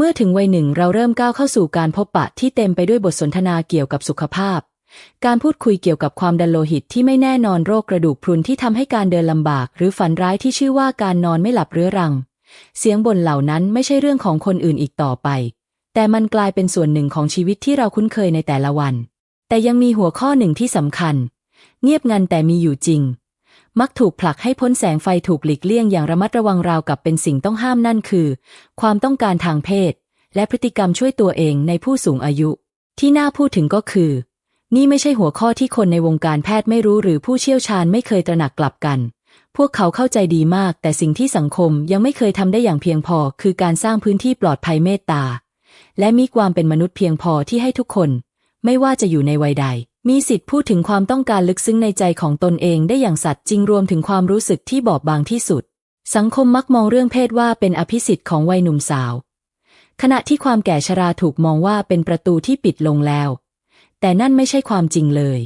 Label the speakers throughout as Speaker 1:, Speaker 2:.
Speaker 1: เมื่อถึงวัยหนึ่งเราเริ่มก้าวเข้าสู่การพบปะที่เต็มไปด้วยบทสนทนาเกี่ยวกับสุขภาพ การพูดคุยเกี่ยวกับความดันโลหิตที่ไม่แน่นอนโรคกระดูกพรุนที่ทำให้การเดินลำบาก หรือฝันร้ายที่ชื่อว่าการนอนไม่หลับเรื้อรัง เสียงบ่นเหล่านั้นไม่ใช่เรื่องของคนอื่นอีกต่อไป แต่มันกลายเป็นส่วนหนึ่งของชีวิตที่เราคุ้นเคยในแต่ละวัน แต่ยังมีหัวข้อหนึ่งที่สำคัญ เงียบงันแต่มีอยู่จริง มักถูกผลักให้พ้นแสงไฟถูกหลีกเลี่ยงอย่างระมัดระวังราวกับเป็นสิ่งต้องห้ามนั่นคือ ความต้องการทางเพศ และพฤติกรรมช่วยตัวเองในผู้สูงอายุ ที่น่าพูดถึงก็คือ นี่ไม่ใช่หัวข้อที่คนในวงการแพทย์ไม่รู้หรือผู้เชี่ยวชาญไม่เคยตระหนักกลับกัน พวกเขาเข้าใจดีมาก แต่สิ่งที่สังคมยังไม่เคยทำได้อย่างเพียงพอ คือการสร้างพื้นที่ปลอดภัยเมตตา และมีความเป็นมนุษย์เพียงพอที่ให้ทุกคน ไม่ว่าจะอยู่ในวัยใด มีสิทธิพูดถึงความต้องการลึกซึ้งในใจของตนเองได้อย่างสัตย์จริงรวมถึงความรู้สึกที่บอบบางที่สุด สังคมมักมองเรื่องเพศว่าเป็นอภิสิทธิ์ของวัยหนุ่มสาว ขณะที่ความแก่ชราถูกมองว่าเป็นประตูที่ปิดลงแล้ว แต่นั่นไม่ใช่ความจริงเลย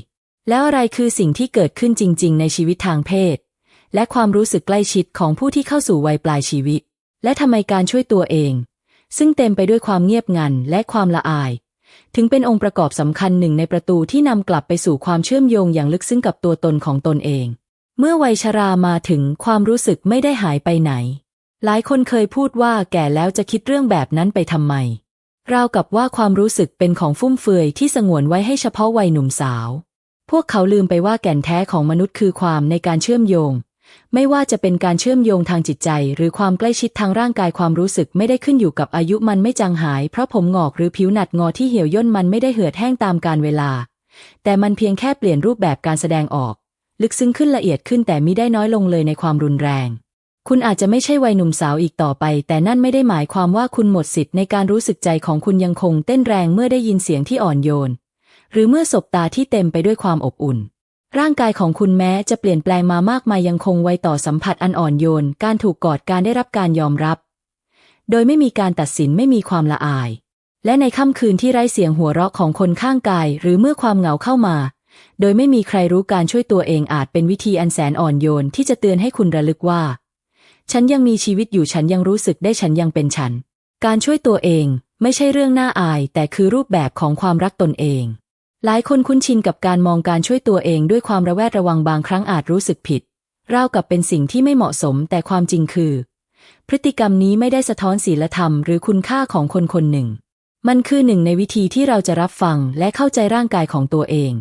Speaker 1: แล้วอะไรคือสิ่งที่เกิดขึ้นจริง ๆ ในชีวิตทางเพศ และความรู้สึกใกล้ชิดของผู้ที่เข้าสู่วัยปลายชีวิต และทำไมการช่วยตัวเอง ซึ่งเต็มไปด้วยความเงียบงันและความละอาย ถึงเป็นองค์ประกอบสำคัญหนึ่งในประตูที่นำกลับไปสู่ความเชื่อมโยงอย่างลึกซึ้งกับตัวตนของตนเอง เมื่อวัยชรามาถึงความรู้สึกไม่ได้หายไปไหน หลายคนเคยพูดว่าแก่แล้วจะคิดเรื่องแบบนั้นไปทำไมราวกับว่าความรู้สึกเป็นของฟุ่มเฟือยที่สงวนไว้ให้เฉพาะวัยหนุ่มสาว พวกเขาลืมไปว่าแก่นแท้ของมนุษย์คือความในการเชื่อมโยง ไม่ว่าจะเป็นการเชื่อมโยงทางจิตใจ หรือความใกล้ชิดทางร่างกายความรู้สึกไม่ได้ขึ้นอยู่กับอายุมันไม่จางหาย เพราะผมงอกหรือผิวหนัดงอที่เหี่ยวย่นมันไม่ได้เหือดแห้งตามกาลเวลา แต่มันเพียงแค่เปลี่ยนรูปแบบการแสดงออก ลึกซึ้งขึ้นละเอียดขึ้นแต่มิได้น้อยลงเลยในความรุนแรง คุณอาจจะไม่ใช่วัยหนุ่มสาวอีกต่อไป แต่นั่นไม่ได้หมายความว่าคุณหมดสิทธิ์ในการรู้สึกใจของคุณยังคงเต้นแรงเมื่อได้ยินเสียงที่อ่อนโยน หรือเมื่อสบตาที่เต็มไปด้วยความอบอุ่น ร่างกายของคุณแม้จะเปลี่ยนแปลงมามากมายยังคงไวต่อสัมผัสอันอ่อนโยน การถูกกอดการได้รับการยอมรับ โดยไม่มีการตัดสินไม่มีความละอาย และในค่ำคืนที่ไร้เสียงหัวเราะของคนข้างกาย หรือเมื่อความเหงาเข้ามา โดยไม่มีใครรู้การช่วยตัวเองอาจเป็นวิธีอันแสนอ่อนโยนที่จะเตือนให้คุณระลึกว่า ฉันยังมีชีวิตอยู่ฉันยังรู้สึกได้ฉันยังเป็นฉัน การช่วยตัวเอง ไม่ใช่เรื่องน่าอาย แต่คือรูปแบบของความรักตนเอง หลายคนคุ้นชินกับการมองการช่วยตัวเองด้วยความระแวดระวังบางครั้งอาจรู้สึกผิดราวกับเป็นสิ่งที่ไม่เหมาะสมแต่ความจริงคือ พฤติกรรมนี้ไม่ได้สะท้อนศีลธรรมหรือคุณค่าของคนคนหนึ่ง มันคือหนึ่งในวิธีที่เราจะรับฟังและเข้าใจร่างกายของตัวเอง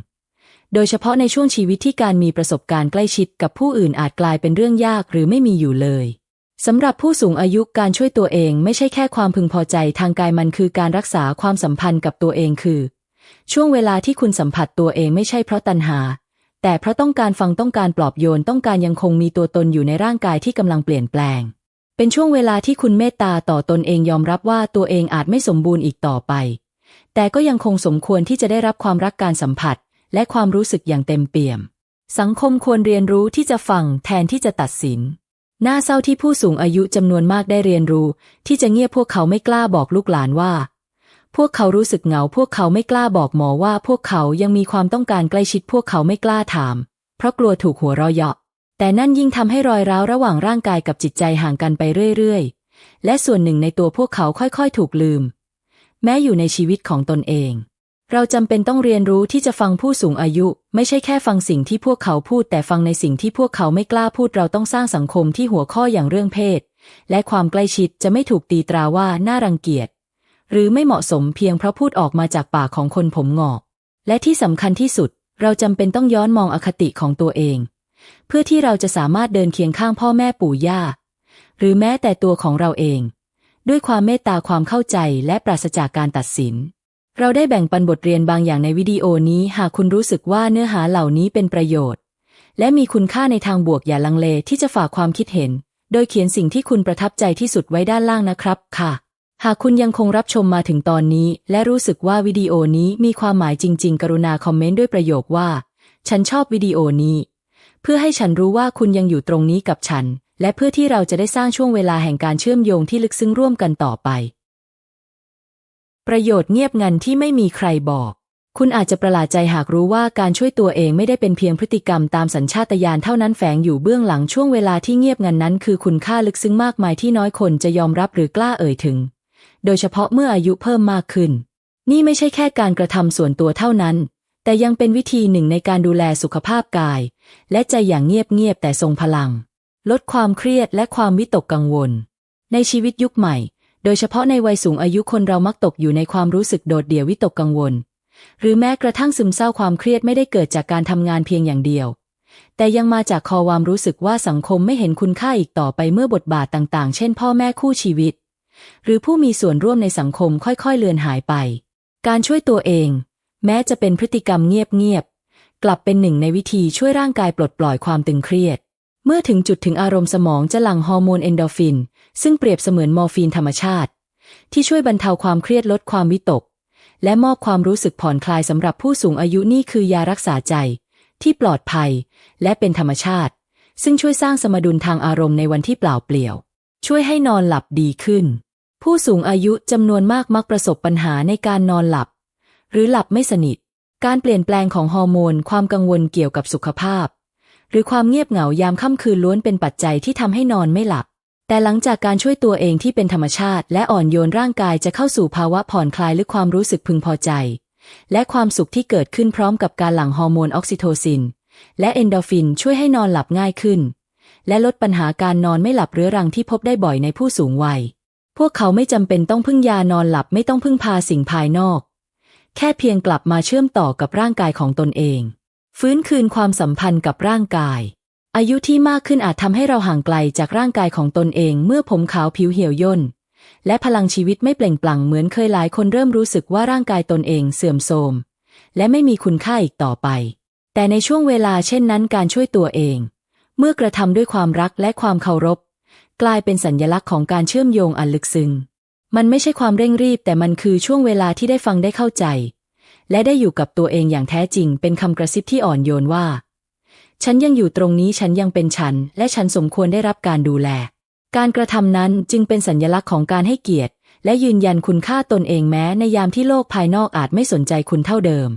Speaker 1: โดยเฉพาะในช่วงชีวิตที่การมีประสบการณ์ใกล้ชิดกับผู้อื่นอาจกลายเป็นเรื่องยากหรือไม่มีอยู่เลยสำหรับผู้สูงอายุการช่วยตัวเองไม่ใช่แค่ความพึงพอใจทางกายมันคือการรักษาความสัมพันธ์กับตัวเองคือ ช่วงเวลาที่คุณสัมผัสตัวเองไม่ใช่เพราะตัณหา แต่เพราะต้องการฟังต้องการปลอบโยนต้องการยังคงมีตัวตนอยู่ในร่างกายที่กำลังเปลี่ยนแปลง เป็นช่วงเวลาที่คุณเมตตาต่อตนเองยอมรับว่าตัวเองอาจไม่สมบูรณ์อีกต่อไป แต่ก็ยังคงสมควรที่จะได้รับความรักการสัมผัส และความรู้สึกอย่างเต็มเปี่ยม สังคมควรเรียนรู้ที่จะฟังแทนที่จะตัดสินน่าเศร้าที่ผู้สูงอายุจำนวนมากได้เรียนรู้ ที่จะเงียบพวกเขาไม่กล้าบอกลูกหลานว่า พวกเขารู้สึกเหงา พวกเขาไม่กล้าบอกหมอว่าพวกเขายังมีความต้องการใกล้ชิด พวกเขาไม่กล้าถาม เพราะกลัวถูกหัวเราะเยาะ แต่นั่นยิ่งทำให้รอยร้าวระหว่างร่างกายกับจิตใจห่างกันไปเรื่อยๆ และส่วนหนึ่งในตัวพวกเขาค่อยๆ ถูกลืม แม้อยู่ในชีวิตของตนเอง เราจำเป็นต้องเรียนรู้ที่จะฟังผู้สูงอายุ ไม่ใช่แค่ฟังสิ่งที่พวกเขาพูด แต่ฟังในสิ่งที่พวกเขาไม่กล้าพูด เราต้องสร้างสังคมที่หัวข้ออย่างเรื่องเพศ และความใกล้ชิดจะไม่ถูกตีตราว่าน่ารังเกียจ หรือไม่เหมาะสมเพียงเพราะพูดออกมาจากปากของคนผมงอก และที่สำคัญที่สุด เราจำเป็นต้องย้อนมองอคติของตัวเอง เพื่อที่เราจะสามารถเดินเคียงข้างพ่อแม่ปู่ย่า หรือแม้แต่ตัวของเราเอง ด้วยความเมตตาความเข้าใจและปราศจากการตัดสิน เราได้แบ่งปันบทเรียนบางอย่างในวิดีโอนี้หากคุณรู้สึกว่าเนื้อหาเหล่านี้เป็นประโยชน์ และมีคุณค่าในทางบวกอย่าลังเลที่จะฝากความคิดเห็น โดยเขียนสิ่งที่คุณประทับใจที่สุดไว้ด้านล่างนะครับค่ะ หากคุณยังคงรับชมมาถึงตอนนี้ และรู้สึกว่าวิดีโอนี้มีความหมายจริง ๆ กรุณาคอมเมนต์ด้วยประโยคว่า ฉันชอบวิดีโอนี้ เพื่อให้ฉันรู้ว่าคุณยังอยู่ตรงนี้กับฉัน และเพื่อที่เราจะได้สร้างช่วงเวลาแห่งการเชื่อมโยงที่ลึกซึ้งร่วมกันต่อไป ประโยชน์เงียบงันที่ไม่มีใครบอก คุณอาจจะประหลาดใจหากรู้ว่าการช่วยตัวเองไม่ได้เป็นเพียงพฤติกรรมตามสัญชาตญาณเท่านั้นแฝงอยู่เบื้องหลังช่วงเวลาที่เงียบงันนั้น คือคุณค่าลึกซึ้งมากมายที่น้อยคนจะยอมรับหรือกล้าเอ่ยถึง โดยเฉพาะเมื่ออายุเพิ่มมากขึ้น นี่ไม่ใช่แค่การกระทำส่วนตัวเท่านั้น แต่ยังเป็นวิธีหนึ่งในการดูแลสุขภาพกาย และใจอย่างเงียบๆแต่ทรงพลัง ลดความเครียดและความวิตกกังวล ในชีวิตยุคใหม่ โดยเฉพาะในวัยสูงอายุคนเรามักตกอยู่ในความรู้สึกโดดเดี่ยววิตกกังวล หรือแม้กระทั่งซึมเศร้าความเครียดไม่ได้เกิดจากการทำงานเพียงอย่างเดียวแต่ยังมาจากคอความรู้สึกว่าสังคมไม่เห็นคุณค่าอีกต่อไปเมื่อบทบาทต่างๆ เช่นพ่อแม่คู่ชีวิต หรือผู้มีส่วนร่วมในสังคมค่อยๆ เลือนหายไป การช่วยตัวเอง แม้จะเป็นพฤติกรรมเงียบๆ กลับเป็นหนึ่งในวิธีช่วยร่างกายปลดปล่อยความตึงเครียด เมื่อถึงจุดถึงอารมณ์สมองจะหลั่งฮอร์โมนเอนโดรฟิน ซึ่งเปรียบเสมือนมอร์ฟีนธรรมชาติ ที่ช่วยบรรเทาความเครียดลดความวิตก และมอบความรู้สึกผ่อนคลายสำหรับผู้สูงอายุนี่คือยารักษาใจ ที่ปลอดภัย และเป็นธรรมชาติ ซึ่งช่วยสร้างสมดุลทางอารมณ์ในวันที่เปล่าเปลี่ยวช่วยให้นอนหลับดีขึ้น ผู้สูงอายุจำนวนมากมักประสบปัญหาในการนอนหลับ หรือหลับไม่สนิท การเปลี่ยนแปลงของฮอร์โมน ความกังวลเกี่ยวกับสุขภาพ หรือความเงียบเหงายามค่ำคืนล้วนเป็นปัจจัยที่ทำให้นอนไม่หลับ แต่หลังจากการช่วยตัวเองที่เป็นธรรมชาติ และอ่อนโยนร่างกายจะเข้าสู่ภาวะผ่อนคลายหรือความรู้สึกพึงพอใจ และความสุขที่เกิดขึ้นพร้อมกับการหลั่งฮอร์โมนออกซิโทซิน และเอนโดฟินช่วยให้นอนหลับง่ายขึ้น และลดปัญหาการนอนไม่หลับเรื้อรังที่พบได้บ่อยในผู้สูงวัย พวกเขาไม่จำเป็นต้องพึ่งยานอนหลับไม่ต้องพึ่งพาสิ่งภายนอก แค่เพียงกลับมาเชื่อมต่อกับร่างกายของตนเอง ฟื้นคืนความสัมพันธ์กับร่างกาย อายุที่มากขึ้นอาจทำให้เราห่างไกลจากร่างกายของตนเอง เมื่อผมขาวผิวเหี่ยวย่นและพลังชีวิตไม่เปล่งปลั่งเหมือนเคยหลายคนเริ่มรู้สึกว่าร่างกายตนเองเสื่อมโทรม และไม่มีคุณค่าอีกต่อไป แต่ในช่วงเวลาเช่นนั้นการช่วยตัวเอง เมื่อกระทำด้วยความรักและความเคารพ กลายเป็นสัญญลักษณ์ของการเชื่อมโยงอันลึกซึ้ง มันไม่ใช่ความเร่งรีบ แต่มันคือช่วงเวลาที่ได้ฟังได้เข้าใจ และได้อยู่กับตัวเองอย่างแท้จริง เป็นคำกระซิบที่อ่อนโยนว่า ฉันยังอยู่ตรงนี้ฉันยังเป็นฉัน และฉันสมควรได้รับการดูแล การกระทำนั้นจึงเป็นสัญญลักษณ์ของการให้เกียรติ และยืนยันคุณค่าตนเองแม้ในยามที่โลกภายนอกอาจไม่สนใจคุณเท่าเดิม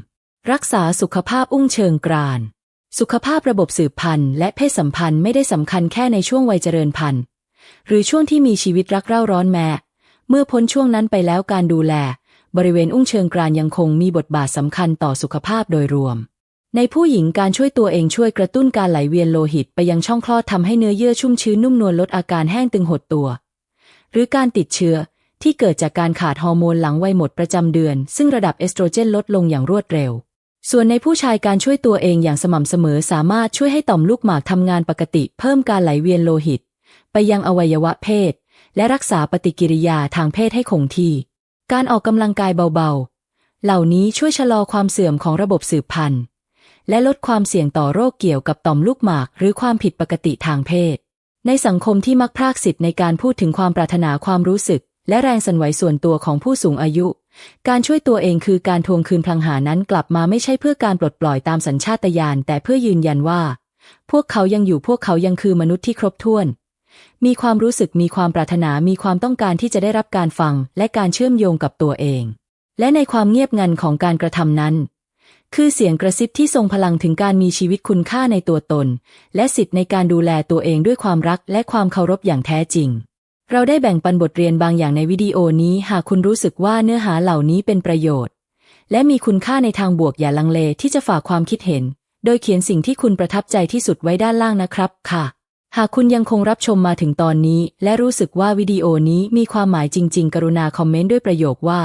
Speaker 1: รักษาสุขภาพอุ้งเชิงกรานสุขภาพระบบสืบพันธุ์และเพศสัมพันธ์ไม่ได้สำคัญแค่ในช่วงวัยเจริญพันธุ์ หรือช่วงที่มีชีวิตรักเร่าร้อนแม้เมื่อพ้นช่วงนั้นไปแล้วการดูแล บริเวณอุ้งเชิงกรานยังคงมีบทบาทสำคัญต่อสุขภาพโดยรวม ในผู้หญิงการช่วยตัวเองช่วยกระตุ้นการไหลเวียนโลหิตไปยังช่องคลอดทำให้เนื้อเยื่อชุ่มชื้นนุ่มนวลลดอาการแห้งตึงหดตัว หรือการติดเชื้อที่เกิดจากการขาดฮอร์โมนหลังวัยหมดประจำเดือน ซึ่งระดับเอสโตรเจนลดลงอย่างรวดเร็ว ส่วนในผู้ชายการช่วยตัวเองอย่างสม่ำเสมอสามารถช่วยให้ต่อมลูกหมากทำงานปกติ เพิ่มการไหลเวียนโลหิต ไปยังอวัยวะเพศ และรักษาปฏิกิริยาทางเพศให้คงที่ การออกกำลังกายเบาๆ เหล่านี้ช่วยชะลอความเสื่อมของระบบสืบพันธุ์ และลดความเสี่ยงต่อโรคเกี่ยวกับต่อมลูกหมาก หรือความผิดปกติทางเพศ ในสังคมที่มักพรากสิทธิ์ในการพูดถึงความปรารถนาความรู้สึก และแรงสั่นไหวส่วนตัวของผู้สูงอายุการช่วยตัวเองคือการทวงคืนพลังหานั้นกลับมาไม่ใช่เพื่อการปลดปล่อยตามสัญชาตญาณแต่เพื่อยืนยันว่า พวกเขายังอยู่พวกเขายังคือมนุษย์ที่ครบถ้วน มีความรู้สึกมีความปรารถนามีความต้องการที่จะได้รับการฟังและการเชื่อมโยงกับตัวเอง และในความเงียบงันของการกระทำนั้น คือเสียงกระซิบที่ทรงพลังถึงการมีชีวิตคุณค่าในตัวตน และสิทธิ์ในการดูแลตัวเองด้วยความรักและความเคารพอย่างแท้จริง เราได้แบ่งปันบทเรียนบางอย่างในวิดีโอนี้หากคุณรู้สึกว่าเนื้อหาเหล่านี้เป็นประโยชน์ และมีคุณค่าในทางบวกอย่าลังเลที่จะฝากความคิดเห็น โดยเขียนสิ่งที่คุณประทับใจที่สุดไว้ด้านล่างนะครับค่ะ หากคุณยังคงรับชมมาถึงตอนนี้ และรู้สึกว่าวิดีโอนี้มีความหมายจริง ๆ กรุณาคอมเมนต์ด้วยประโยคว่า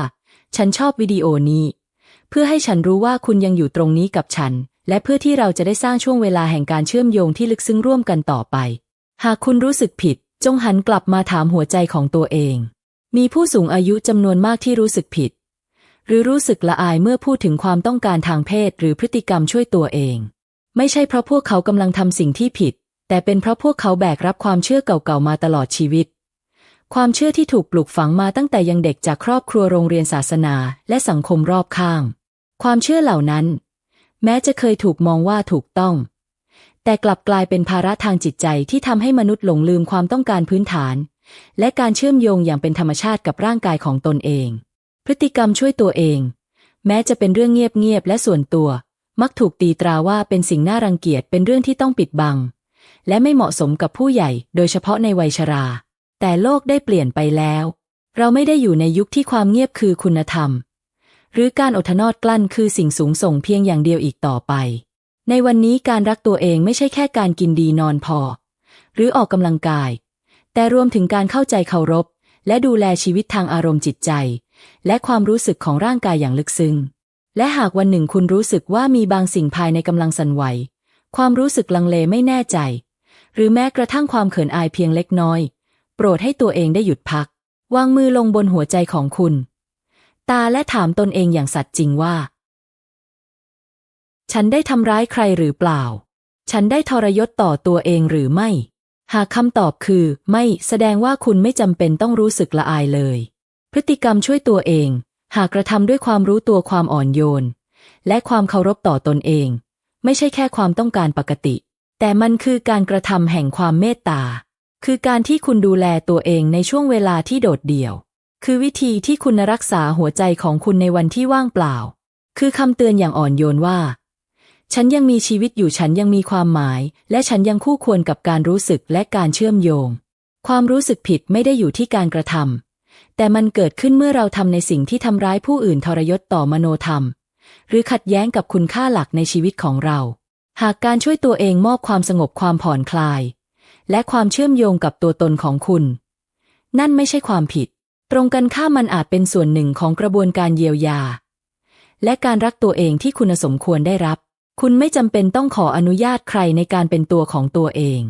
Speaker 1: ฉันชอบวิดีโอนี้ เพื่อให้ฉันรู้ว่าคุณยังอยู่ตรงนี้กับฉัน และเพื่อที่เราจะได้สร้างช่วงเวลาแห่งการเชื่อมโยงที่ลึกซึ้งร่วมกันต่อไป หากคุณรู้สึกผิด จงหันกลับมาถามหัวใจของตัวเอง มีผู้สูงอายุจำนวนมากที่รู้สึกผิด หรือรู้สึกละอายเมื่อพูดถึงความต้องการทางเพศ หรือพฤติกรรมช่วยตัวเอง ไม่ใช่เพราะพวกเขากำลังทำสิ่งที่ผิด แต่เป็นเพราะพวกเขาแบกรับความเชื่อเก่าๆมาตลอดชีวิต ความเชื่อที่ถูกปลูกฝังมาตั้งแต่ยังเด็กจากครอบครัวโรงเรียนศาสนาและสังคมรอบข้าง ความเชื่อเหล่านั้น แม้จะเคยถูกมองว่าถูกต้อง แต่กลับกลายเป็นภาระทางจิตใจที่ทำให้มนุษย์หลงลืมความต้องการพื้นฐาน และการเชื่อมโยงอย่างเป็นธรรมชาติกับร่างกายของตนเอง พฤติกรรมช่วยตัวเอง แม้จะเป็นเรื่องเงียบๆและส่วนตัว มักถูกตีตราว่าเป็นสิ่งน่ารังเกียจเป็นเรื่องที่ต้องปิดบัง และไม่เหมาะสมกับผู้ใหญ่ โดยเฉพาะในวัยชรา แต่โลกได้เปลี่ยนไปแล้ว เราไม่ได้อยู่ในยุคที่ความเงียบคือคุณธรรม หรือการอดทนอดกลั้นคือสิ่งสูงส่งเพียงอย่างเดียวอีกต่อไป ในวันนี้การรักตัวเองไม่ใช่แค่การกินดีนอนพอ หรือออกกำลังกาย แต่รวมถึงการเข้าใจเคารพ และดูแลชีวิตทางอารมณ์จิตใจ และความรู้สึกของร่างกายอย่างลึกซึ้งและหากวันหนึ่งคุณรู้สึกว่ามีบางสิ่งภายในกำลังสั่นไหว ความรู้สึกลังเลไม่แน่ใจ หรือแม้กระทั่งความเขินอายเพียงเล็กน้อย โปรดให้ตัวเองได้หยุดพัก วางมือลงบนหัวใจของคุณ ตาและถามตนเองอย่างสัตย์จริงว่า ฉันได้ทำร้ายใครหรือเปล่า ฉันได้ทรยศต่อตัวเองหรือไม่ หากคำตอบคือ ไม่แสดงว่าคุณไม่จำเป็นต้องรู้สึกละอายเลย พฤติกรรมช่วยตัวเอง หากกระทำด้วยความรู้ตัวความอ่อนโยน และความเคารพต่อตนเอง ไม่ใช่แค่ความต้องการปกติ แต่มันคือการกระทำแห่งความเมตตา คือการที่คุณดูแลตัวเองในช่วงเวลาที่โดดเดี่ยว คือวิธีที่คุณรักษาหัวใจของคุณในวันที่ว่างเปล่า คือคำเตือนอย่างอ่อนโยนว่า ฉันยังมีชีวิตอยู่ฉันยังมีความหมาย และฉันยังคู่ควรกับการรู้สึกและการเชื่อมโยง ความรู้สึกผิดไม่ได้อยู่ที่การกระทำแต่มันเกิดขึ้นเมื่อเราทำในสิ่งที่ทำร้ายผู้อื่นทรยศต่อมโนธรรม หรือขัดแย้งกับคุณค่าหลักในชีวิตของเรา หากการช่วยตัวเองมอบความสงบความผ่อนคลาย และความเชื่อมโยงกับตัวตนของคุณ นั่นไม่ใช่ความผิด ตรงกันข้ามมันอาจเป็นส่วนหนึ่งของกระบวนการเยียวยา และการรักตัวเองที่คุณสมควรได้รับ คุณไม่จำเป็นต้องขออนุญาตใครในการเป็นตัวของตัวเอง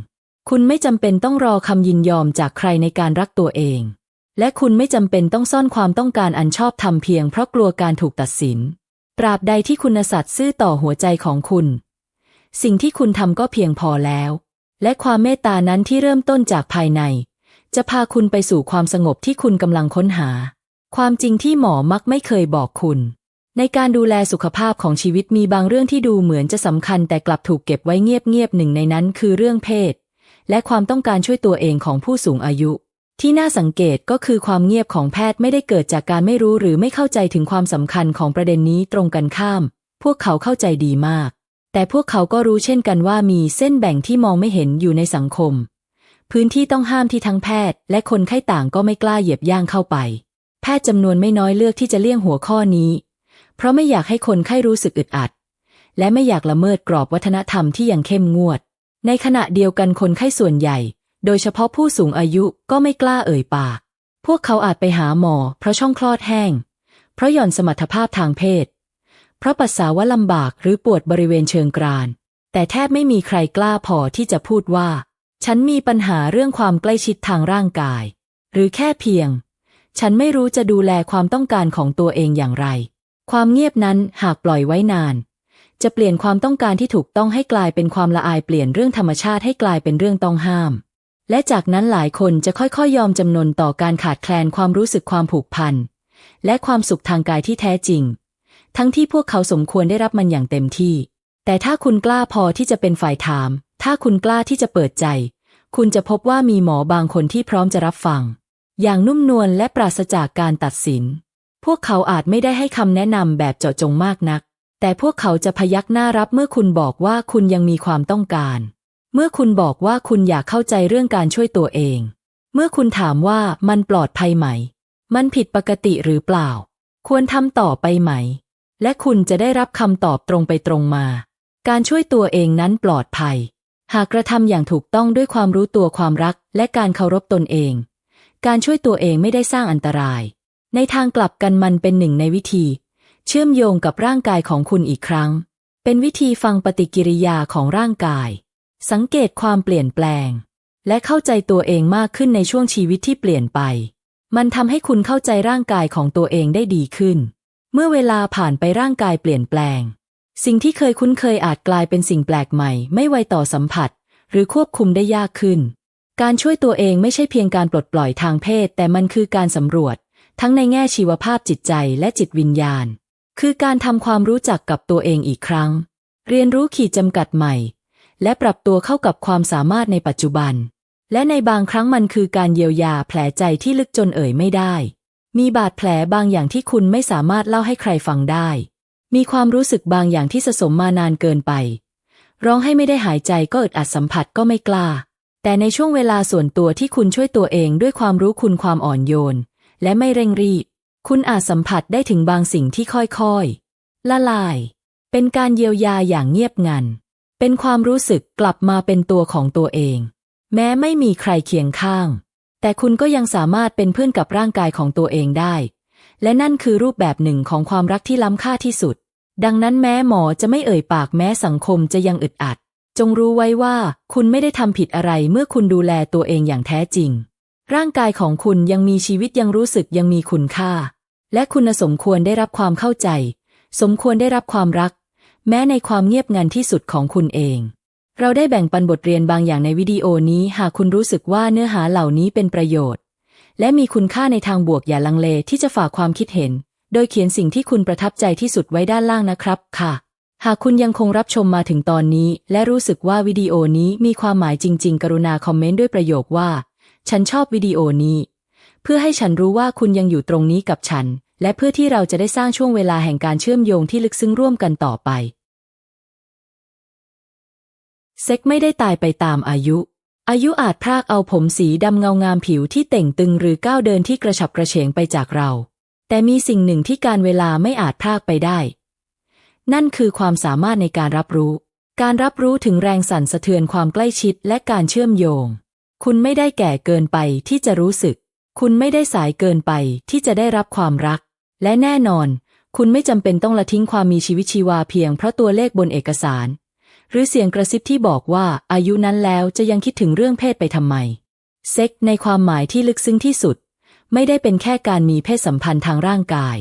Speaker 1: คุณไม่จำเป็นต้องรอคำยินยอมจากใครในการรักตัวเองและคุณไม่จำเป็นต้องซ่อนความต้องการอันชอบธรรมเพียงเพราะกลัวการถูกตัดสิน ตราบใดที่คุณสัตย์ซื่อต่อหัวใจของคุณ สิ่งที่คุณทำก็เพียงพอแล้ว และความเมตตานั้นที่เริ่มต้นจากภายใน จะพาคุณไปสู่ความสงบที่คุณกำลังค้นหา ความจริงที่หมอมักไม่เคยบอกคุณ ในการดูแลสุขภาพของชีวิตมีบางเรื่องที่ดูเหมือนจะสำคัญแต่กลับถูกเก็บไว้เงียบๆหนึ่งในนั้นคือเรื่องเพศ และความต้องการช่วยตัวเองของผู้สูงอายุ ที่น่าสังเกตก็คือความเงียบของแพทย์ไม่ได้เกิดจากการไม่รู้หรือไม่เข้าใจถึงความสำคัญของประเด็นนี้ตรงกันข้าม พวกเขาเข้าใจดีมาก แต่พวกเขาก็รู้เช่นกันว่ามีเส้นแบ่งที่มองไม่เห็นอยู่ในสังคม พื้นที่ต้องห้ามที่ทั้งแพทย์ และคนไข้ต่างก็ไม่กล้าเหยียบย่างเข้าไป แพทย์จำนวนไม่น้อยเลือกที่จะเลี่ยงหัวข้อนี้ เพราะไม่อยากให้คนไข้รู้สึกอึดอัด และไม่อยากละเมิดกรอบวัฒนธรรมที่ยังเข้มงวด ในขณะเดียวกันคนไข้ส่วนใหญ่ โดยเฉพาะผู้สูงอายุก็ไม่กล้าเอ่ยปาก พวกเขาอาจไปหาหมอ เพราะช่องคลอดแห้ง เพราะหย่อนสมรรถภาพทางเพศ เพราะปัสสาวะลำบากหรือปวดบริเวณเชิงกราน แต่แทบไม่มีใครกล้าพอที่จะพูดว่า ฉันมีปัญหาเรื่องความใกล้ชิดทางร่างกาย หรือแค่เพียง ฉันไม่รู้จะดูแลความต้องการของตัวเองอย่างไร ความเงียบนั้นหากปล่อยไว้นานจะเปลี่ยนความต้องการที่ถูกต้องให้กลายเป็นความละอายเปลี่ยนเรื่องธรรมชาติให้กลายเป็นเรื่องต้องห้าม และจากนั้นหลายคนจะค่อยๆ ยอมจำนนต่อการขาดแคลนความรู้สึกความผูกพัน และความสุขทางกายที่แท้จริง ทั้งที่พวกเขาสมควรได้รับมันอย่างเต็มที่ แต่ถ้าคุณกล้าพอที่จะเป็นฝ่ายถาม ถ้าคุณกล้าที่จะเปิดใจ คุณจะพบว่ามีหมอบางคนที่พร้อมจะรับฟัง อย่างนุ่มนวลและปราศจากการตัดสิน พวกเขาอาจไม่ได้ให้คำแนะนำแบบเจาะจงมากนัก แต่พวกเขาจะพยักหน้ารับเมื่อคุณบอกว่าคุณยังมีความต้องการ เมื่อคุณบอกว่าคุณอยากเข้าใจเรื่องการช่วยตัวเอง เมื่อคุณถามว่ามันปลอดภัยไหม มันผิดปกติหรือเปล่า ควรทำต่อไปไหม และคุณจะได้รับคำตอบตรงไปตรงมา การช่วยตัวเองนั้นปลอดภัย หากกระทำอย่างถูกต้องด้วยความรู้ตัวความรัก และการเคารพตนเอง การช่วยตัวเองไม่ได้สร้างอันตราย ในทางกลับกันมันเป็นหนึ่งในวิธี เชื่อมโยงกับร่างกายของคุณอีกครั้ง เป็นวิธีฟังปฏิกิริยาของร่างกาย สังเกตความเปลี่ยนแปลง และเข้าใจตัวเองมากขึ้นในช่วงชีวิตที่เปลี่ยนไป มันทำให้คุณเข้าใจร่างกายของตัวเองได้ดีขึ้น เมื่อเวลาผ่านไปร่างกายเปลี่ยนแปลง สิ่งที่เคยคุ้นเคยอาจกลายเป็นสิ่งแปลกใหม่ ไม่ไวต่อสัมผัส หรือควบคุมได้ยากขึ้น การช่วยตัวเองไม่ใช่เพียงการปลดปล่อยทางเพศ แต่มันคือการสำรวจ ทั้งในแง่ชีวภาพจิตใจและจิตวิญญาณ คือการทำความรู้จักกับตัวเองอีกครั้ง เรียนรู้ขีดจำกัดใหม่ และปรับตัวเข้ากับความสามารถในปัจจุบัน และในบางครั้งมันคือการเยียวยาแผลใจที่ลึกจนเอ่ยไม่ได้ มีบาดแผลบางอย่างที่คุณไม่สามารถเล่าให้ใครฟังได้ มีความรู้สึกบางอย่างที่สะสมมานานเกินไป ร้องให้ไม่ได้หายใจก็อึดอัดสัมผัสก็ไม่กล้า แต่ในช่วงเวลาส่วนตัวที่คุณช่วยตัวเองด้วยความรู้คุณความอ่อนโยน และไม่เร่งรีบ คุณอาจสัมผัสได้ถึงบางสิ่งที่ค่อยๆละลาย เป็นการเยียวยาอย่างเงียบงัน เป็นความรู้สึกกลับมาเป็นตัวของตัวเอง แม้ไม่มีใครเคียงข้าง แต่คุณก็ยังสามารถเป็นเพื่อนกับร่างกายของตัวเองได้ และนั่นคือรูปแบบหนึ่งของความรักที่ล้ำค่าที่สุด ดังนั้นแม้หมอจะไม่เอ่ยปากแม้สังคมจะยังอึดอัด จงรู้ไว้ว่าคุณไม่ได้ทำผิดอะไรเมื่อคุณดูแลตัวเองอย่างแท้จริง ร่างกายของคุณยังมีชีวิตยังรู้สึกยังมีคุณค่า และคุณสมควรได้รับความเข้าใจ สมควรได้รับความรัก แม้ในความเงียบงันที่สุดของคุณเอง เราได้แบ่งปันบทเรียนบางอย่างในวิดีโอนี้ หากคุณรู้สึกว่าเนื้อหาเหล่านี้เป็นประโยชน์ และมีคุณค่าในทางบวกอย่าลังเลที่จะฝากความคิดเห็น โดยเขียนสิ่งที่คุณประทับใจที่สุดไว้ด้านล่างนะครับค่ะ หากคุณยังคงรับชมมาถึงตอนนี้ และรู้สึกว่าวิดีโอนี้มีความหมายจริง ๆ กรุณาคอมเมนต์ด้วยประโยคว่า ฉันชอบวิดีโอนี้ เพื่อให้ฉันรู้ว่าคุณยังอยู่ตรงนี้กับฉัน และเพื่อที่เราจะได้สร้างช่วงเวลาแห่งการเชื่อมโยงที่ลึกซึ้งร่วมกันต่อไป เซ็กไม่ได้ตายไปตามอายุ อายุอาจพรากเอาผมสีดำเงางามผิวที่เต่งตึงหรือก้าวเดินที่กระฉับกระเฉงไปจากเรา แต่มีสิ่งหนึ่งที่การเวลาไม่อาจพรากไปได้ นั่นคือความสามารถในการรับรู้ การรับรู้ถึงแรงสั่นสะเทือนความใกล้ชิดและการเชื่อมโยง คุณไม่ได้แก่เกินไปที่จะรู้สึก คุณไม่ได้สายเกินไปที่จะได้รับความรัก และแน่นอน คุณไม่จำเป็นต้องละทิ้งความมีชีวิตชีวาเพียงเพราะตัวเลขบนเอกสาร หรือเสียงกระซิบที่บอกว่าอายุนั้นแล้วจะยังคิดถึงเรื่องเพศไปทำไม เซ็กในความหมายที่ลึกซึ้งที่สุด ไม่ได้เป็นแค่การมีเพศสัมพันธ์ทางร่างกาย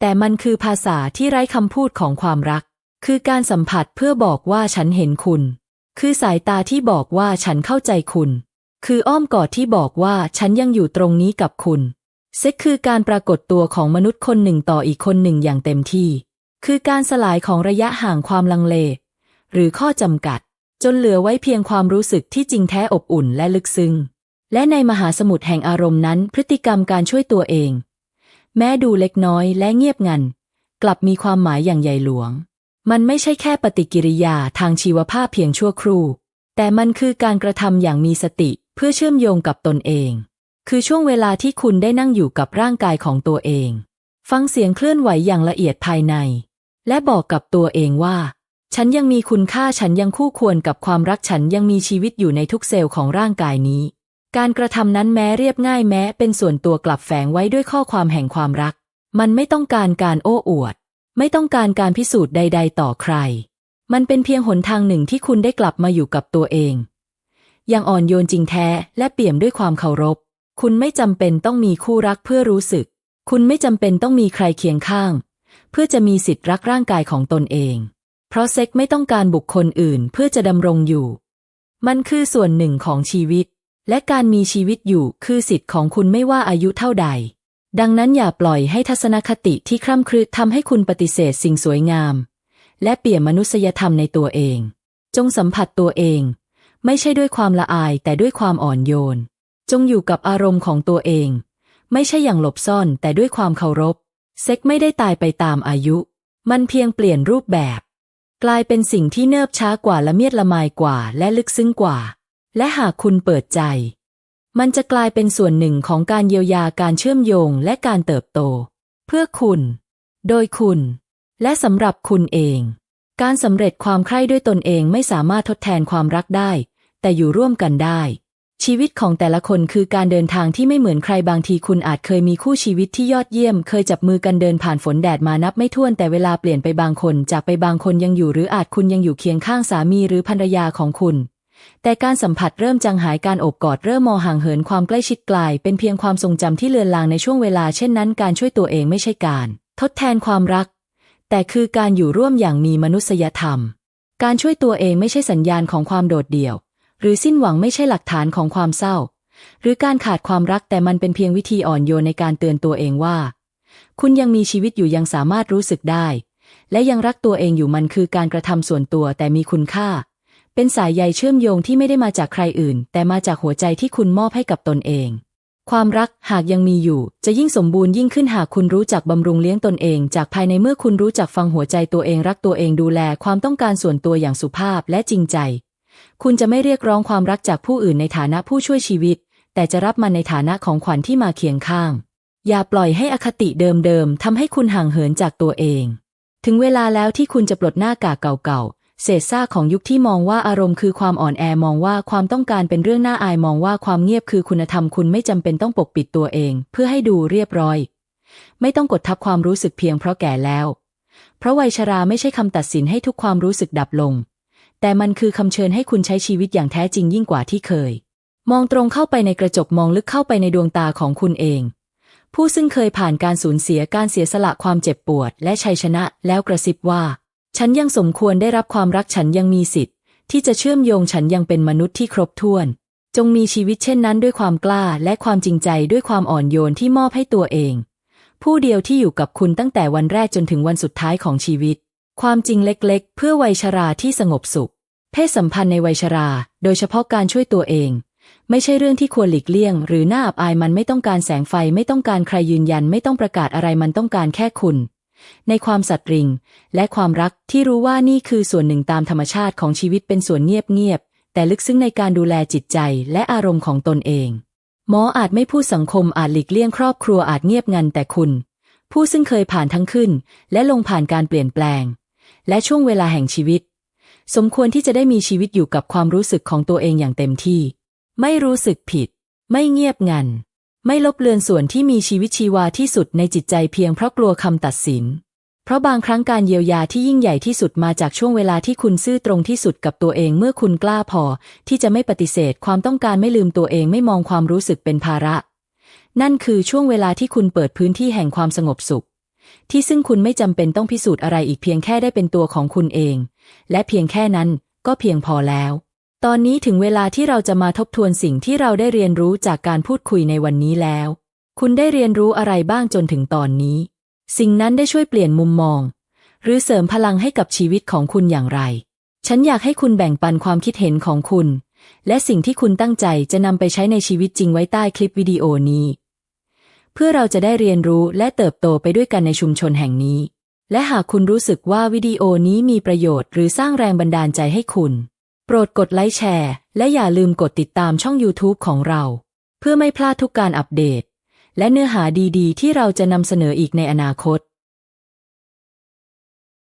Speaker 1: แต่มันคือภาษาที่ไร้คำพูดของความรัก คือการสัมผัสเพื่อบอกว่าฉันเห็นคุณ คือสายตาที่บอกว่าฉันเข้าใจคุณ คืออ้อมกอดที่บอกว่าฉันยังอยู่ตรงนี้กับคุณ เซ็กคือการปรากฏตัวของมนุษย์คนหนึ่งต่ออีกคนหนึ่งอย่างเต็มที่ คือการสลายของระยะห่างความลังเล หรือข้อจำกัด จนเหลือไว้เพียงความรู้สึกที่จริงแท้อบอุ่นและลึกซึ้งและในมหาสมุทรแห่งอารมณ์นั้นพฤติกรรมการช่วยตัวเอง แม้ดูเล็กน้อยและเงียบงัน กลับมีความหมายอย่างใหญ่หลวง มันไม่ใช่แค่ปฏิกิริยาทางชีวภาพเพียงชั่วครู่ แต่มันคือการกระทำอย่างมีสติเพื่อเชื่อมโยงกับตนเอง คือช่วงเวลาที่คุณได้นั่งอยู่กับร่างกายของตัวเอง ฟังเสียงเคลื่อนไหวอย่างละเอียดภายใน และบอกกับตัวเองว่า ฉันยังมีคุณค่าฉันยังคู่ควรกับความรักฉันยังมีชีวิตอยู่ในทุกเซลล์ของร่างกายนี้ การกระทำนั้นแม้เรียบง่ายแม้เป็นส่วนตัวกลับแฝงไว้ด้วยข้อความแห่งความรัก มันไม่ต้องการการโอ้อวด ไม่ต้องการการพิสูจน์ใด ๆ ต่อใคร มันเป็นเพียงหนทางหนึ่งที่คุณได้กลับมาอยู่กับตัวเอง อย่างอ่อนโยนจริงแท้และเปี่ยมด้วยความเคารพ คุณไม่จำเป็นต้องมีคู่รักเพื่อรู้สึก คุณไม่จำเป็นต้องมีใครเคียงข้าง เพื่อจะมีสิทธิ์รักร่างกายของตนเอง เพราะเซ็กไม่ต้องการบุคคลอื่นเพื่อจะดำรงอยู่ มันคือส่วนหนึ่งของชีวิต และการมีชีวิตอยู่คือสิทธิ์ของคุณไม่ว่าอายุเท่าใด ดังนั้นอย่าปล่อยให้ทัศนคติที่คร่ำครึกทำให้คุณปฏิเสธสิ่งสวยงาม และเปี่ยมมนุษยธรรมในตัวเอง จงสัมผัสตัวเอง ไม่ใช่ด้วยความละอายแต่ด้วยความอ่อนโยน จงอยู่กับอารมณ์ของตัวเอง ไม่ใช่อย่างหลบซ่อนแต่ด้วยความเคารพ เซ็กไม่ได้ตายไปตามอายุ มันเพียงเปลี่ยนรูปแบบ กลายเป็นสิ่งที่เนิบช้ากว่าละเมียดละไมกว่าและลึกซึ้งกว่า และหากคุณเปิดใจ มันจะกลายเป็นส่วนหนึ่งของการเยียวยาการเชื่อมโยงและการเติบโต เพื่อคุณ โดยคุณ และสำหรับคุณเอง การสำเร็จความใคร่ด้วยตนเองไม่สามารถทดแทนความรักได้ แต่อยู่ร่วมกันได้ ชีวิตของแต่ละคนคือการเดินทางที่ไม่เหมือนใครบางทีคุณอาจเคยมีคู่ชีวิตที่ยอดเยี่ยม เคยจับมือกันเดินผ่านฝนแดดมานับไม่ถ้วนแต่เวลาเปลี่ยนไปบางคนจากไปบางคนยังอยู่หรืออาจคุณยังอยู่เคียงข้างสามีหรือภรรยาของคุณ แต่การสัมผัสเริ่มจางหายการโอบกอดเริ่มมองห่างเหินความใกล้ชิดกลาย เป็นเพียงความทรงจำที่เลือนลางในช่วงเวลาเช่นนั้นการช่วยตัวเองไม่ใช่การ ทดแทนความรัก แต่คือการอยู่ร่วมอย่างมีมนุษยธรรม การช่วยตัวเองไม่ใช่สัญญาณของความโดดเดี่ยว หรือสิ้นหวังไม่ใช่หลักฐานของความเศร้า หรือการขาดความรักแต่มันเป็นเพียงวิธีอ่อนโยนในการเตือนตัวเองว่า คุณยังมีชีวิตอยู่ยังสามารถรู้สึกได้ และยังรักตัวเองอยู่มันคือการกระทำส่วนตัวแต่มีคุณค่า เป็นสายใยเชื่อมโยงที่ไม่ได้มาจากใครอื่น แต่มาจากหัวใจที่คุณมอบให้กับตนเอง ความรักหากยังมีอยู่ จะยิ่งสมบูรณ์ยิ่งขึ้นหากคุณรู้จักบำรุงเลี้ยงตนเอง จากภายในเมื่อคุณรู้จักฟังหัวใจตัวเองรักตัวเองดูแลความต้องการส่วนตัวอย่างสุภาพและจริงใจ คุณจะไม่เรียกร้องความรักจากผู้อื่นในฐานะผู้ช่วยชีวิต แต่จะรับมันในฐานะของขวัญที่มาเคียงข้าง อย่าปล่อยให้อคติเดิมๆทำให้คุณห่างเหินจากตัวเอง ถึงเวลาแล้วที่คุณจะปลดหน้ากากเก่าๆเศษซากของยุคที่มองว่าอารมณ์คือความอ่อนแอมองว่าความต้องการเป็นเรื่องน่าอายมองว่าความเงียบคือคุณธรรมคุณไม่จำเป็นต้องปกปิดตัวเอง เพื่อให้ดูเรียบร้อย ไม่ต้องกดทับความรู้สึกเพียงเพราะแก่แล้ว เพราะวัยชราไม่ใช่คำตัดสินให้ทุกความรู้สึกดับลง แต่มันคือคำเชิญให้คุณใช้ชีวิตอย่างแท้จริงยิ่งกว่าที่เคย มองตรงเข้าไปในกระจกมองลึกเข้าไปในดวงตาของคุณเอง ผู้ซึ่งเคยผ่านการสูญเสียการเสียสละความเจ็บปวด และชัยชนะแล้วกระซิบว่า ฉันยังสมควรได้รับความรักฉันยังมีสิทธิ์ ที่จะเชื่อมโยงฉันยังเป็นมนุษย์ที่ครบถ้วน จงมีชีวิตเช่นนั้นด้วยความกล้าและความจริงใจด้วยความอ่อนโยนที่มอบให้ตัวเอง ผู้เดียวที่อยู่กับคุณตั้งแต่วันแรกจนถึงวันสุดท้ายของชีวิต ความจริงเล็กๆ เพื่อวัยชราที่สงบสุข เพศสัมพันธ์ในวัยชรา โดยเฉพาะการช่วยตัวเอง ไม่ใช่เรื่องที่ควรหลีกเลี่ยง หรือหน้าอับอายมันไม่ต้องการแสงไฟไม่ต้องการใครยืนยันไม่ต้องประกาศอะไรมันต้องการแค่คุณ ในความสัตย์ริง และความรักที่รู้ว่านี่คือส่วนหนึ่งตามธรรมชาติของชีวิตเป็นส่วนเงียบๆแต่ลึกซึ้งในการดูแลจิตใจและอารมณ์ของตนเอง หมออาจไม่พูดสังคมอาจหลีกเลี่ยงครอบครัวอาจเงียบงันแต่คุณ ผู้ซึ่งเคยผ่านทั้งขึ้น และลงผ่านการเปลี่ยนแปลง และช่วงเวลาแห่งชีวิต สมควรที่จะได้มีชีวิตอยู่กับความรู้สึกของตัวเองอย่างเต็มที่ ไม่รู้สึกผิด ไม่เงียบงัน ไม่ลบเลือนส่วนที่มีชีวิตชีวาที่สุดในจิตใจเพียงเพราะกลัวคำตัดสิน เพราะบางครั้งการเยียวยาที่ยิ่งใหญ่ที่สุดมาจากช่วงเวลาที่คุณซื่อตรงที่สุดกับตัวเองเมื่อคุณกล้าพอ ที่จะไม่ปฏิเสธความต้องการไม่ลืมตัวเองไม่มองความรู้สึกเป็นภาระ นั่นคือช่วงเวลาที่คุณเปิดพื้นที่แห่งความสงบสุข ที่ซึ่งคุณไม่จำเป็นต้องพิสูจน์อะไรอีกเพียงแค่ได้เป็นตัวของคุณเอง และเพียงแค่นั้นก็เพียงพอแล้ว ตอนนี้ถึงเวลาที่เราจะมาทบทวนสิ่งที่เราได้เรียนรู้จากการพูดคุยในวันนี้แล้ว คุณได้เรียนรู้อะไรบ้างจนถึงตอนนี้ สิ่งนั้นได้ช่วยเปลี่ยนมุมมอง หรือเสริมพลังให้กับชีวิตของคุณอย่างไร ฉันอยากให้คุณแบ่งปันความคิดเห็นของคุณ และสิ่งที่คุณตั้งใจจะนำไปใช้ในชีวิตจริงไว้ใต้คลิปวิดีโอนี้ เพื่อเราจะได้เรียนรู้และเติบโตไปด้วยกันในชุมชนแห่งนี้ และหากคุณรู้สึกว่าวิดีโอนี้มีประโยชน์หรือสร้างแรงบันดาลใจให้คุณ โปรดกดไลค์แชร์ และอย่าลืมกดติดตามช่อง YouTube ของเรา เพื่อไม่พลาดทุกการอัปเดต และเนื้อหาดีๆ ที่เราจะนำเสนออีกในอนาคต